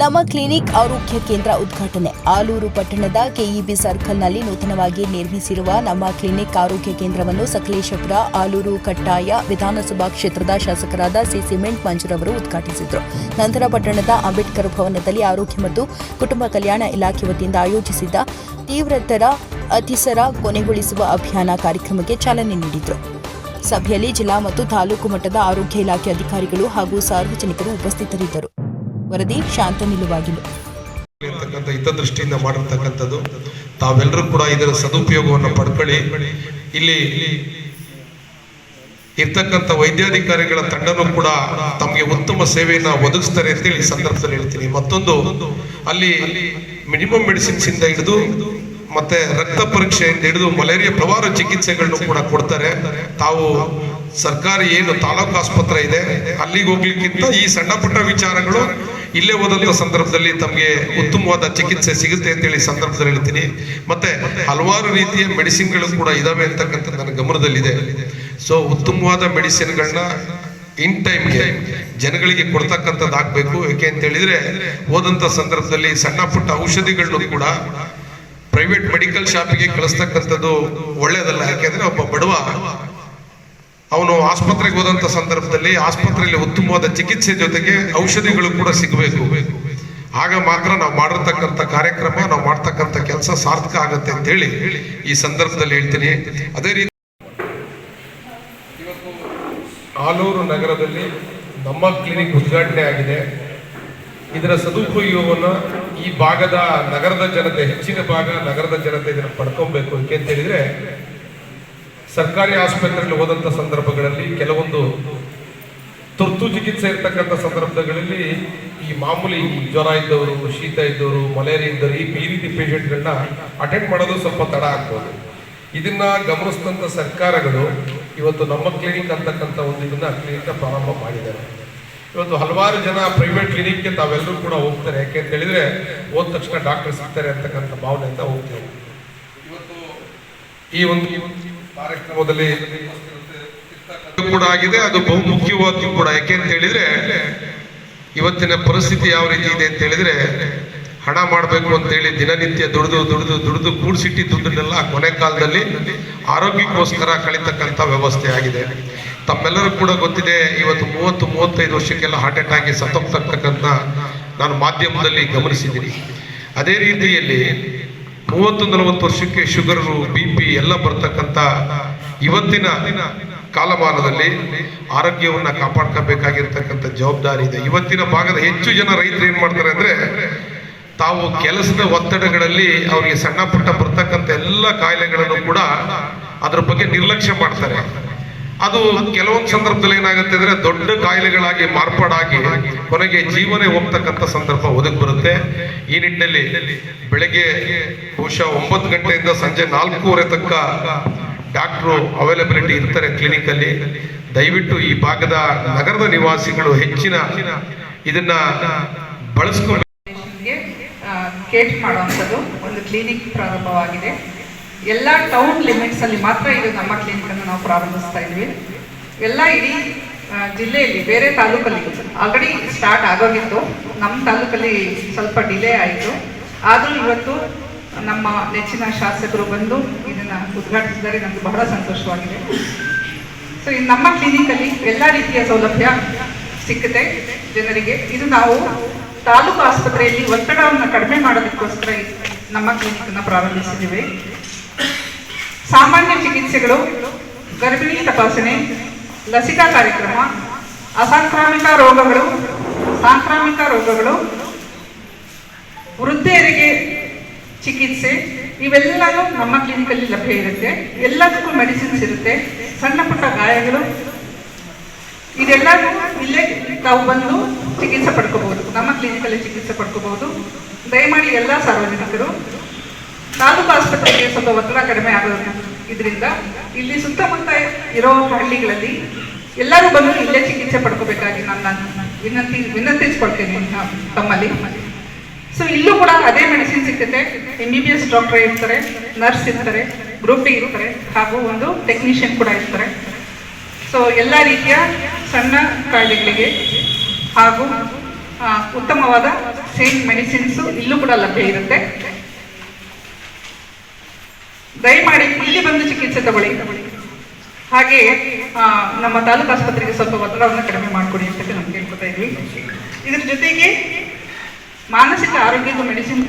ನಮ್ಮ ಕ್ಲಿನಿಕ್ ಆರೋಗ್ಯ ಕೇಂದ್ರ ಉದ್ಘಾಟನೆ. ಆಲೂರು ಪಟ್ಟಣದ ಕೆಇಬಿ ಸರ್ಕಲ್ನಲ್ಲಿ ನೂತನವಾಗಿ ನಿರ್ಮಿಸಿರುವ ನಮ್ಮ ಕ್ಲಿನಿಕ್ ಆರೋಗ್ಯ ಕೇಂದ್ರವನ್ನು ಸಕಲೇಶಪುರ ಆಲೂರು ಕಟ್ಟಾಯ ವಿಧಾನಸಭಾ ಕ್ಷೇತ್ರದ ಶಾಸಕರಾದ ಸಿ ಸಿಮೆಂಟ್ ಮಂಜುರವರು ಉದ್ಘಾಟಿಸಿದರು. ನಂತರ ಪಟ್ಟಣದ ಅಂಬೇಡ್ಕರ್ ಭವನದಲ್ಲಿ ಆರೋಗ್ಯ ಮತ್ತು ಕುಟುಂಬ ಕಲ್ಯಾಣ ಇಲಾಖೆ ವತಿಯಿಂದ ಆಯೋಜಿಸಿದ್ದ ತೀವ್ರತರ ಅತಿಸರ ಕೊನೆಗೊಳಿಸುವ ಅಭಿಯಾನ ಕಾರ್ಯಕ್ರಮಕ್ಕೆ ಚಾಲನೆ ನೀಡಿದರು. ಸಭೆಯಲ್ಲಿ ಜಿಲ್ಲಾ ಮತ್ತು ತಾಲೂಕು ಮಟ್ಟದ ಆರೋಗ್ಯ ಇಲಾಖೆ ಅಧಿಕಾರಿಗಳು ಹಾಗೂ ಸಾರ್ವಜನಿಕರು ಉಪಸ್ಥಿತರಿದ್ದರು. ವರದಿ ಶಾಂತ ನಿಲುವಾಗಿಲು ಹಿತದೃಷ್ಟಿಯಿಂದ ಮಾಡಿರ್ತಕ್ಕಂಥದ್ದು, ತಾವೆಲ್ಲರೂ ಕೂಡ ಇದರ ಸದುಪಯೋಗವನ್ನು ಪಡ್ಕೊಳ್ಳಿ. ಇಲ್ಲಿ ಇರ್ತಕ್ಕಂಥ ವೈದ್ಯಾಧಿಕಾರಿಗಳ ತಂಡನೂ ಕೂಡ ತಮಗೆ ಉತ್ತಮ ಸೇವೆಯನ್ನ ಒದಗಿಸ್ತಾರೆ ಅಂತ ಹೇಳಿ ಸಂದರ್ಭದಲ್ಲಿ ಹೇಳ್ತೀನಿ. ಮತ್ತೊಂದು, ಅಲ್ಲಿ ಮಿನಿಮಮ್ ಮೆಡಿಸಿನ್ಸ್ ಇಂದ ಹಿಡಿದು ಮತ್ತೆ ರಕ್ತ ಪರೀಕ್ಷೆಯಿಂದ ಹಿಡಿದು ಮಲೇರಿಯಾ ಪ್ರವಾರ ಚಿಕಿತ್ಸೆಗಳನ್ನು ಕೂಡ ಕೊಡ್ತಾರೆ. ತಾವು ಸರ್ಕಾರಿ ಏನು ತಾಲೂಕು ಆಸ್ಪತ್ರೆ ಇದೆ, ಅಲ್ಲಿಗೆ ಹೋಗ್ಲಿಕ್ಕಿಂತ ಈ ಸಣ್ಣ ಪುಟ್ಟ ವಿಚಾರಗಳು ಇಲ್ಲೇ ಹೋದಂತ ಸಂದರ್ಭದಲ್ಲಿ ತಮಗೆ ಉತ್ತಮವಾದ ಚಿಕಿತ್ಸೆ ಸಿಗುತ್ತೆ ಅಂತೇಳಿ ಹೇಳಿ ಸಂದರ್ಭದಲ್ಲಿ ಹೇಳ್ತೀನಿ. ಮತ್ತೆ ಹಲವಾರು ರೀತಿಯ ಮೆಡಿಸಿನ್ಗಳು ಕೂಡ ಇದಾವೆ ಅಂತಕ್ಕಂಥ ನನ್ನ ಗಮನದಲ್ಲಿದೆ. ಸೊ ಉತ್ತಮವಾದ ಮೆಡಿಸಿನ್ಗಳನ್ನ ಇನ್ ಟೈಮ್ಗೆ ಜನಗಳಿಗೆ ಕೊಡ್ತಕ್ಕಂಥದ್ದು ಆಗ್ಬೇಕು ಯಾಕೆ ಅಂತ ಹೇಳಿದ್ರೆ, ಹೋದಂತ ಸಂದರ್ಭದಲ್ಲಿ ಸಣ್ಣ ಪುಟ್ಟ ಔಷಧಿಗಳನ್ನು ಕೂಡ ಪ್ರೈವೇಟ್ ಮೆಡಿಕಲ್ ಶಾಪಿಗೆ ಕಳಿಸ್ತಕ್ಕಂಥದ್ದು ಒಳ್ಳೇದಲ್ಲ. ಯಾಕೆಂದ್ರೆ ಒಬ್ಬ ಬಡವ ಅವನು ಆಸ್ಪತ್ರೆಗೆ ಹೋದಂತ ಸಂದರ್ಭದಲ್ಲಿ ಆಸ್ಪತ್ರೆಯಲ್ಲಿ ಉತ್ತಮವಾದ ಚಿಕಿತ್ಸೆ ಜೊತೆಗೆ ಔಷಧಿಗಳು ಕೂಡ ಸಿಗಬೇಕು. ಆಗ ಮಾತ್ರ ನಾವು ಮಾಡಿರ್ತಕ್ಕಂಥ ಕಾರ್ಯಕ್ರಮ, ನಾವು ಮಾಡ್ತಕ್ಕಂಥ ಕೆಲಸ ಸಾರ್ಥಕ ಆಗುತ್ತೆ ಅಂತ ಹೇಳಿ ಈ ಸಂದರ್ಭದಲ್ಲಿ ಹೇಳ್ತೀನಿ. ಅದೇ ರೀತಿ ಆಲೂರು ನಗರದಲ್ಲಿ ನಮ್ಮ ಕ್ಲಿನಿಕ್ ಉದ್ಘಾಟನೆ ಆಗಿದೆ. ಇದರ ಸದುಪಯೋಗವನ್ನು ಈ ಭಾಗದ ನಗರದ ಜನತೆ, ಹೆಚ್ಚಿನ ಭಾಗ ನಗರದ ಜನತೆ ಇದನ್ನು ಪಡ್ಕೊಬೇಕು ಅಂತ ಹೇಳಿದ್ರೆ ಸರ್ಕಾರಿ ಆಸ್ಪತ್ರೆಯಲ್ಲಿ ಹೋದಂಥ ಸಂದರ್ಭಗಳಲ್ಲಿ ಕೆಲವೊಂದು ತುರ್ತು ಚಿಕಿತ್ಸೆ ಇರ್ತಕ್ಕಂಥ ಸಂದರ್ಭಗಳಲ್ಲಿ ಈ ಮಾಮೂಲಿ ಜ್ವರ ಇದ್ದವರು, ಶೀತ ಇದ್ದವರು, ಮಲೇರಿಯಾ ಇದ್ದವರು, ಈ ರೀತಿ ಪೇಷಂಟ್ಗಳನ್ನ ಅಟೆಂಡ್ ಮಾಡೋದು ಸ್ವಲ್ಪ ತಡ ಆಗ್ಬೋದು. ಇದನ್ನ ಗಮನಿಸಿದಂಥ ಸರ್ಕಾರಗಳು ಇವತ್ತು ನಮ್ಮ ಕ್ಲಿನಿಕ್ ಅಂತಕ್ಕಂಥ ಒಂದು ಇದನ್ನ ಕ್ಲಿನಿಕ್ ಪ್ರಾರಂಭ ಮಾಡಿದ್ದಾರೆ. ಇವತ್ತು ಹಲವಾರು ಜನ ಪ್ರೈವೇಟ್ ಕ್ಲಿನಿಕ್ಗೆ ತಾವೆಲ್ಲರೂ ಕೂಡ ಹೋಗ್ತಾರೆ. ಯಾಕೆ ಅಂತ ಹೇಳಿದ್ರೆ ಹೋದ ತಕ್ಷಣ ಡಾಕ್ಟರ್ ಸಿಗ್ತಾರೆ ಅಂತಕ್ಕಂಥ ಅಂತ ಹೋಗ್ತಾರೆ ಇವತ್ತು ಈ ಒಂದು ಕಾರ್ಯಕ್ರಮದಲ್ಲಿ ಕೂಡ ಆಗಿದೆ, ಅದು ಬಹುಮುಖ್ಯವಾದ್ದು ಕೂಡ. ಯಾಕೆ ಅಂತ ಹೇಳಿದ್ರೆ, ಇವತ್ತಿನ ಪರಿಸ್ಥಿತಿ ಯಾವ ರೀತಿ ಇದೆ ಅಂತ ಹೇಳಿದ್ರೆ, ಹಣ ಮಾಡಬೇಕು ಅಂತ ಹೇಳಿ ದಿನನಿತ್ಯ ದುಡಿದು ದುಡಿದು ದುಡಿದು ಕೂಡಿಸಿಟ್ಟಿ ದುಡ್ಡನ್ನೆಲ್ಲ ಕೊನೆ ಕಾಲದಲ್ಲಿ ಆರೋಗ್ಯಕ್ಕೋಸ್ಕರ ಕಳಿತಕ್ಕಂಥ ವ್ಯವಸ್ಥೆ ಆಗಿದೆ. ತಮ್ಮೆಲ್ಲರೂ ಕೂಡ ಗೊತ್ತಿದೆ, ಇವತ್ತು ಮೂವತ್ತು, ಮೂವತ್ತೈದು ವರ್ಷಕ್ಕೆಲ್ಲ ಹಾರ್ಟ್ ಅಟ್ಯಾಕ್ ಸತ್ತೋಗ್ತಕ್ಕಂಥ ನಾನು ಮಾಧ್ಯಮದಲ್ಲಿ ಗಮನಿಸಿದ್ದೀನಿ. ಅದೇ ರೀತಿಯಲ್ಲಿ ಮೂವತ್ತು ನಲವತ್ತು ವರ್ಷಕ್ಕೆ ಶುಗರು ಬಿ ಪಿ ಎಲ್ಲ ಬರ್ತಕ್ಕಂಥ ಇವತ್ತಿನ ಕಾಲಮಾನದಲ್ಲಿ ಆರೋಗ್ಯವನ್ನ ಕಾಪಾಡ್ಕೋಬೇಕಾಗಿರ್ತಕ್ಕಂಥ ಜವಾಬ್ದಾರಿ ಇದೆ. ಇವತ್ತಿನ ಭಾಗದ ಹೆಚ್ಚು ಜನ ರೈತರು ಏನು ಮಾಡ್ತಾರೆ ಅಂದರೆ ತಾವು ಕೆಲಸದ ಒತ್ತಡಗಳಲ್ಲಿ ಅವರಿಗೆ ಸಣ್ಣ ಪುಟ್ಟ ಬರ್ತಕ್ಕಂಥ ಎಲ್ಲ ಕಾಯಿಲೆಗಳನ್ನು ಕೂಡ ಅದ್ರ ಬಗ್ಗೆ ನಿರ್ಲಕ್ಷ್ಯ ಮಾಡ್ತಾರೆ. ಅದು ಕೆಲವೊಂದು ಸಂದರ್ಭದಲ್ಲಿ ಏನಾಗುತ್ತೆ ಅಂದ್ರೆ ದೊಡ್ಡ ಕಾಯಿಲೆಗಳಾಗಿ ಮಾರ್ಪಾಡಾಗಿ ಕೊನೆಗೆ ಜೀವನೇ ಹೋಗ್ತಕ್ಕಂಥ ಸಂದರ್ಭ ಒದಗಿ ಬರುತ್ತೆ. ಈ ನಿಟ್ಟಿನಲ್ಲಿ ಬೆಳಗ್ಗೆ ಬಹುಶಃ ಒಂಬತ್ತು ಗಂಟೆಯಿಂದ ಸಂಜೆ ನಾಲ್ಕೂವರೆ ತಕ್ಕ ಡಾಕ್ಟ್ರು ಅವೈಲಬಿಲಿಟಿ ಇರ್ತಾರೆ ಕ್ಲಿನಿಕ್ ಅಲ್ಲಿ. ದಯವಿಟ್ಟು ಈ ಭಾಗದ ನಗರದ ನಿವಾಸಿಗಳು ಹೆಚ್ಚಿನ ಇದನ್ನ ಬಳಸ್ಕೊಂಡು ಕೇಟ್ ಮಾಡುವಂಥದ್ದು ಒಂದು ಕ್ಲಿನಿಕ್ ಪ್ರಾರಂಭವಾಗಿದೆ. ಎಲ್ಲ ಟೌನ್ ಲಿಮಿಟ್ಸ್ ಅಲ್ಲಿ ಮಾತ್ರ ಇದು ನಮ್ಮ ಕ್ಲಿನಿಕ್ ಅನ್ನು ನಾವು ಪ್ರಾರಂಭಿಸ್ತಾ ಇದ್ವಿ. ಎಲ್ಲ ಇಡೀ ಜಿಲ್ಲೆಯಲ್ಲಿ, ಬೇರೆ ತಾಲೂಕಲ್ಲಿ ಆಲ್ರೆಡಿ ಸ್ಟಾರ್ಟ್ ಆಗೋಗಿತ್ತು. ನಮ್ಮ ತಾಲೂಕಲ್ಲಿ ಸ್ವಲ್ಪ ಡಿಲೇ ಆಯಿತು. ಆದರೂ ಇವತ್ತು ನಮ್ಮ ನೆಚ್ಚಿನ ಶಾಸಕರು ಬಂದು ಇದನ್ನು ಉದ್ಘಾಟಿಸಿದರೆ ನಮಗೆ ಬಹಳ ಸಂತೋಷವಾಗಿದೆ. ಸೊ ಇದು ನಮ್ಮ ಕ್ಲಿನಿಕಲ್ಲಿ ಎಲ್ಲ ರೀತಿಯ ಸೌಲಭ್ಯ ಸಿಕ್ಕುತ್ತೆ ಜನರಿಗೆ. ಇದು ನಾವು ತಾಲೂಕು ಆಸ್ಪತ್ರೆಯಲ್ಲಿ ಒತ್ತಡವನ್ನು ಕಡಿಮೆ ಮಾಡೋದಕ್ಕೋಸ್ಕರ ನಮ್ಮ ಕ್ಲಿನಿಕ್ ಅನ್ನ ಪ್ರಾರಂಭಿಸಿದ್ದೀವಿ. ಸಾಮಾನ್ಯ ಚಿಕಿತ್ಸೆಗಳು, ಗರ್ಭಿಣಿ ತಪಾಸಣೆ, ಲಸಿಕಾ ಕಾರ್ಯಕ್ರಮ, ಅಸಾಂಕ್ರಾಮಿಕ ರೋಗಗಳು, ಸಾಂಕ್ರಾಮಿಕ ರೋಗಗಳು, ವೃದ್ಧೆಯರಿಗೆ ಚಿಕಿತ್ಸೆ, ಇವೆಲ್ಲವೂ ನಮ್ಮ ಕ್ಲಿನಿಕಲ್ಲಿ ಲಭ್ಯ ಇರುತ್ತೆ. ಎಲ್ಲದಕ್ಕೂ ಮೆಡಿಸಿನ್ಸ್ ಇರುತ್ತೆ. ಸಣ್ಣ ಪುಟ್ಟ ಗಾಯಗಳು, ಇದೆಲ್ಲವೂ ಇಲ್ಲೇ ತಾವು ಬಂದು ಚಿಕಿತ್ಸೆ ಪಡ್ಕೋಬಹುದು. ನಮ್ಮ ಕ್ಲಿನಿಕಲ್ಲಿ ಚಿಕಿತ್ಸೆ ಪಡ್ಕೋಬಹುದು. ದಯಮಾಡಿ ಎಲ್ಲ ಸಾರ್ವಜನಿಕರು ತಾಲೂಕು ಆಸ್ಪತ್ರೆಗೆ ಸ್ವಲ್ಪ ಒತ್ತಡ ಕಡಿಮೆ ಆಗೋದಿಲ್ಲ ಇದರಿಂದ ಇಲ್ಲಿ ಸುತ್ತಮುತ್ತ ಇರೋ ಹಳ್ಳಿಗಳಲ್ಲಿ ಎಲ್ಲರೂ ಬಂದು ಇಲ್ಲೇ ಚಿಕಿತ್ಸೆ ಪಡ್ಕೋಬೇಕಾಗಿ ನಾನು ನಾನು ವಿನಂತಿ, ವಿನಂತಿಸ್ಕೊಳ್ತೇನೆ ತಮ್ಮಲ್ಲಿ. ಸೊ ಇಲ್ಲೂ ಕೂಡ ಅದೇ ಮೆಡಿಸಿನ್ ಸಿಗುತ್ತೆ. M B B S doctor ಇರ್ತಾರೆ, ನರ್ಸ್ ಇರ್ತಾರೆ, ಗ್ರೂಪ್ ಇರ್ತಾರೆ, ಹಾಗೂ ಒಂದು ಟೆಕ್ನಿಷಿಯನ್ ಕೂಡ ಇರ್ತಾರೆ. ಸೊ ಎಲ್ಲ ರೀತಿಯ ಸಣ್ಣ ಕಾಯಿಲೆಗಳಿಗೆ ಹಾಗೂ ಉತ್ತಮವಾದ ಸೇಮ್ ಮೆಡಿಸಿನ್ಸು ಇಲ್ಲೂ ಕೂಡ ಲಭ್ಯ ಇರುತ್ತೆ. ದಯಮಾಡಿ ಇಲ್ಲಿ ಬಂದು ಚಿಕಿತ್ಸೆ ತಗೊಳ್ಳಿ. ಹಾಗೆ ನಮ್ಮ ತಾಲೂಕು ಆಸ್ಪತ್ರೆಗೆ ಸ್ವಲ್ಪ ಒತ್ತಡವನ್ನು ಕಡಿಮೆ ಮಾಡಿಕೊಡಿ ಅಂತ ನಾವು ಕೇಳ್ಕೊತಾ ಇದ್ವಿ. ಇದ್ರ ಜೊತೆಗೆ ಮಾನಸಿಕ ಆರೋಗ್ಯದ ಮೆಡಿಸಿನ್